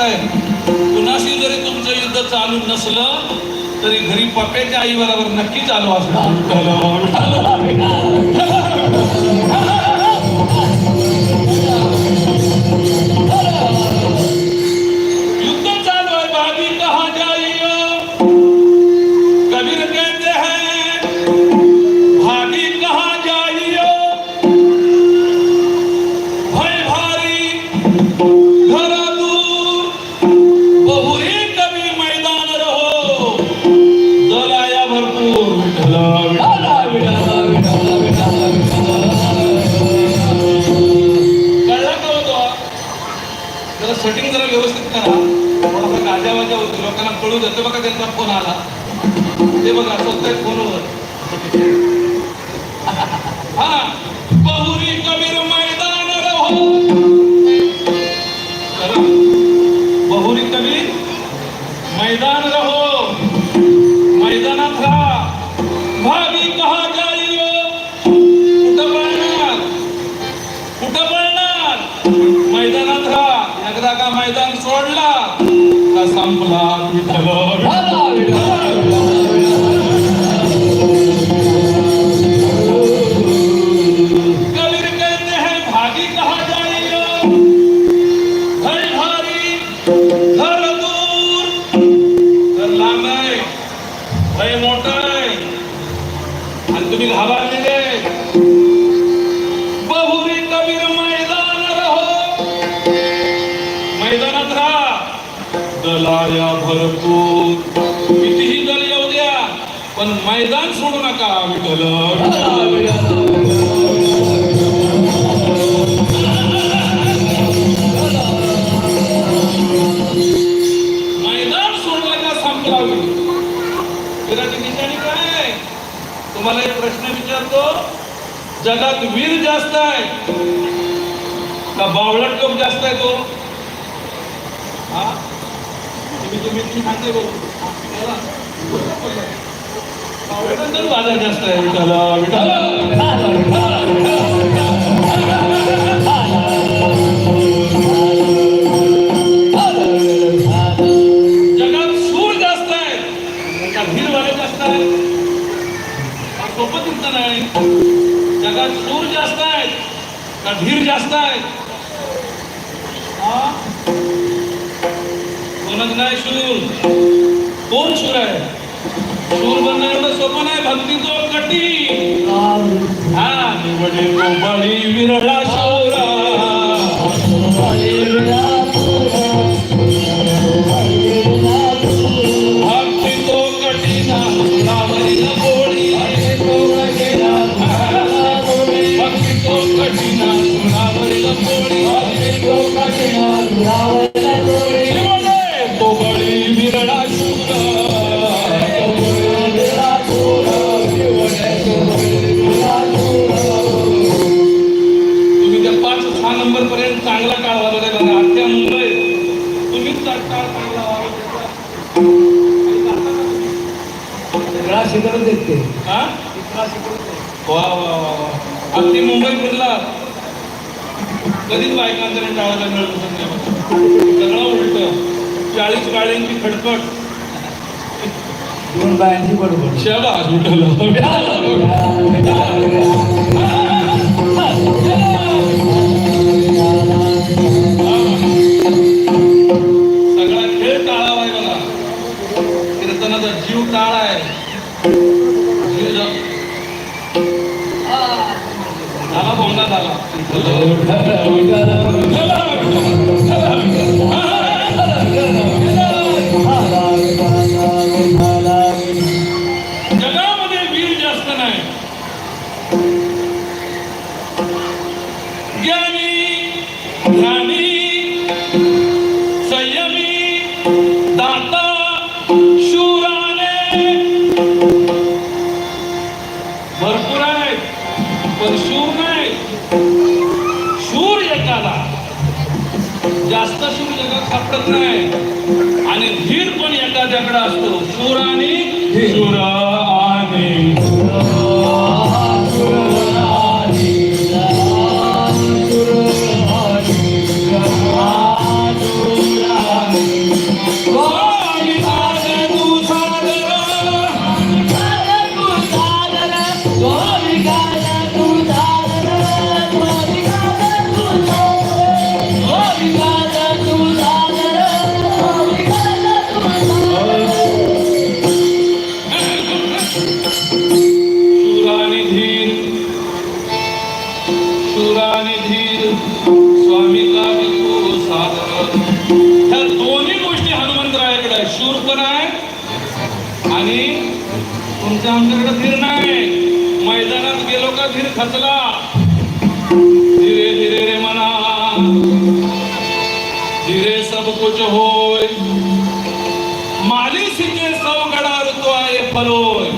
सांगताय कुणाशी जरी तुमचं युद्ध चालू नसलं तरी घरी पप्याच्या आई बरोबर नक्की चालू असणार. लोकांना कळू बघा त्यांचा फोन आला. ते बघा स्वतः फोनवर. हा बहुरी कबीर मैदान रहो बहुरी कबीर मैदान रहो मैदानात राहा. सोडू नका विठ्ठल मैदान सोडलं का संपलावी वीराची निशाणी काय? तुम्हाला एक प्रश्न विचारतो. जगात वीर जास्त आहे का बावळट लोक जास्त आहे तो? हा? तुम्ही तुम्ही तुम्ही सांगते बघू बाजार जास्त आहे विठाला विठाला जगात सूर जास्त आहे जास्त नाही. जगात सूर जास्त आहेत का धीर जास्त आहेत हा? नाही शूर कोण शूर आहे? शूर बनणं एवढं सोपं नाही भक्ती तो कठी हा. निवडे तो बळी विरळा शोरा भक्ती तो कठीण रावरी पोळी भक्ती तो कठीण सगळा शिकवत देते. हा? वा वा वा वा. अगदी मुंबई फिरला कधीच बायकांचा नाही टाळायला मिळत. सगळं उलट. चाळीस गाड्यांची खडखड दोन बायांची बरोबर. शाबास उठलं जास्त शूर जगात सापडत नाही. आणि धीर पण एखाद्याकडे असतो. शूर आणि आणि ਜਿਰੇ ਸਭ ਕੁਝ ਹੋਏ ਮਾਲੀ ਸਿੱਕੇ ਸਭ ਗੜਾ ਰਤਵਾਏ ਫਲੋਏ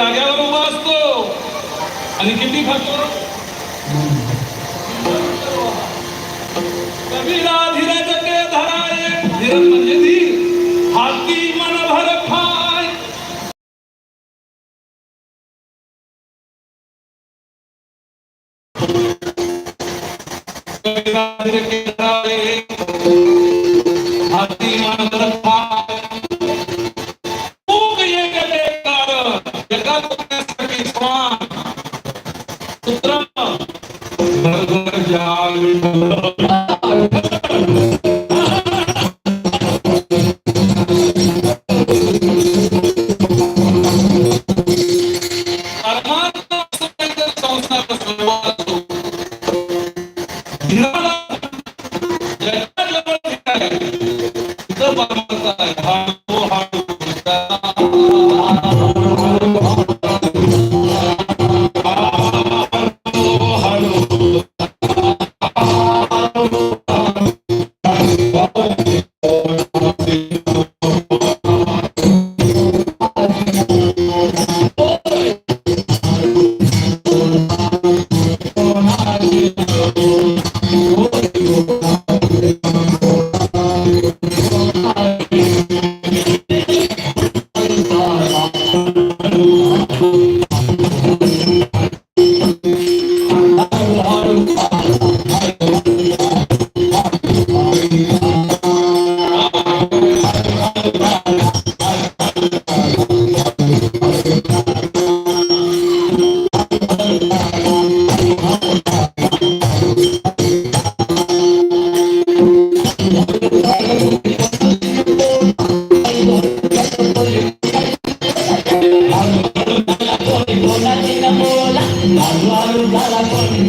जाग्यावर उभा असतो. आणि किती खातो कबीरा धीरज के धराए धीरज म्हणजे धीर हाती मन भर खाय कबीरा धीरज के हाती मन भर खाय एका लोकांसाठी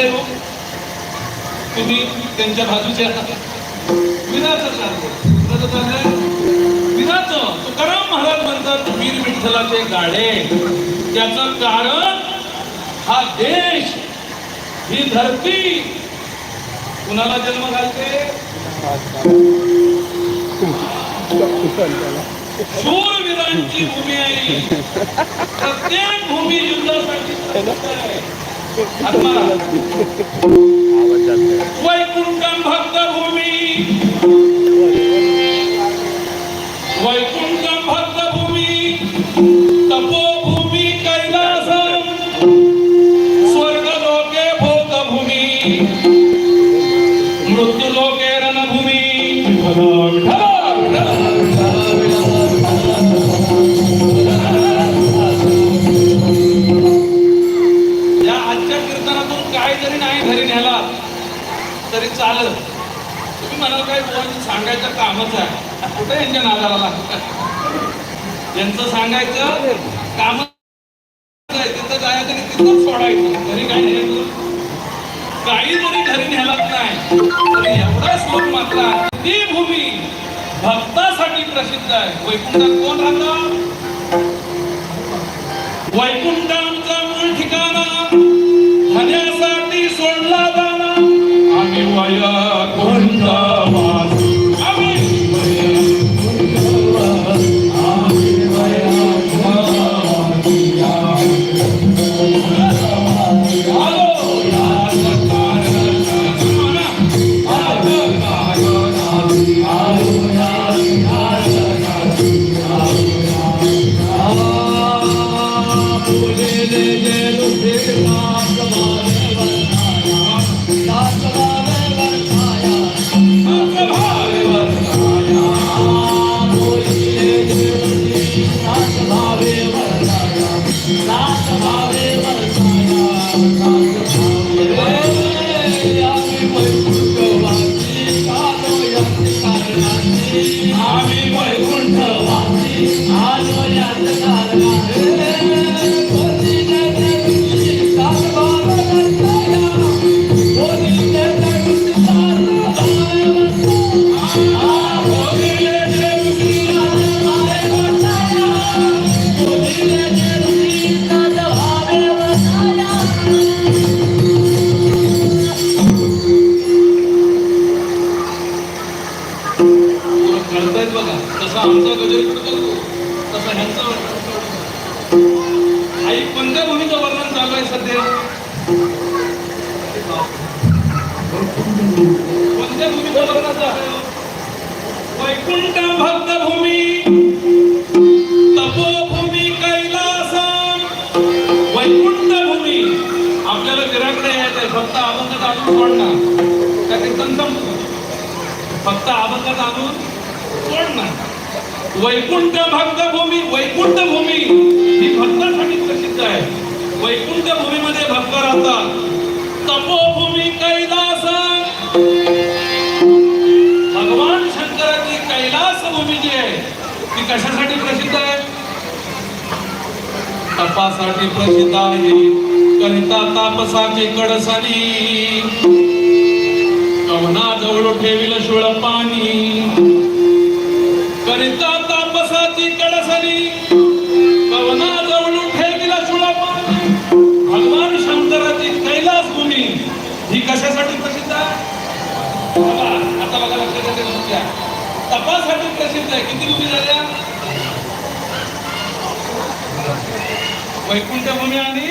चालले हो. तुम्ही त्यांच्या बाजूच्या विराचं चाललंय चाललंय विराचं तुकाराम महाराज म्हणतात वीर विठ्ठलाचे गाडे. त्याचं कारण हा देश ही धरती. कुणाला जन्म घालते? शूरवीरांची भूमी आहे. प्रत्येक भूमी युद्धासाठी वैकुंठम भक्त भूमी वैकुंठम भक्त भूमी तपोभूमी कैलासम स्वर्ग लोके भोग भूमी मृत्यू लोके तरी चालत तुम्ही म्हणाल काय बुवांचं सांगायचं कामच आहे. कुठे यांच्या नादाला लागतं यांचं सांगायचं काम तिथं जायचं तरी तिथं सोडायचं. घरी काय नाही काही जरी घरी नेलत नाही. एवढा श्लोक मात्र ती भूमी भक्तासाठी प्रसिद्ध आहे. वैकुंठात कोण राहतं? वैकुंठ भक्तभूमी तपोभूमी कैलास वैकुंठ भूमी आपल्याला विराकडे यायचंय फक्त अभंगात आणून सोडणार. त्या कीर्तन संपलं. फक्त अभंगात आणून सोडणार. वैकुंठ भक्तभूमी वैकुंठ भूमी ही भक्तासाठी प्रसिद्ध आहे. वैकुंठ भूमीमध्ये भक्त राहतात कशासाठी प्रसिद्ध आहे? तपासाठी प्रसिद्ध आहे करिता तापसाचे कडसानी कवना जवळ ठेविल शुळ पाणी. करिता तापसाची कडसानी कवना जवळ ठेविल शुळ पाणी. भगवान शंकराची कैलास भूमी ही कशासाठी प्रसिद्ध आहे? आता बघा लक्षात तपासाठी प्रसिद्ध आहे. किती भूमी झाल्या वैकुंठ भूमी आणि भोग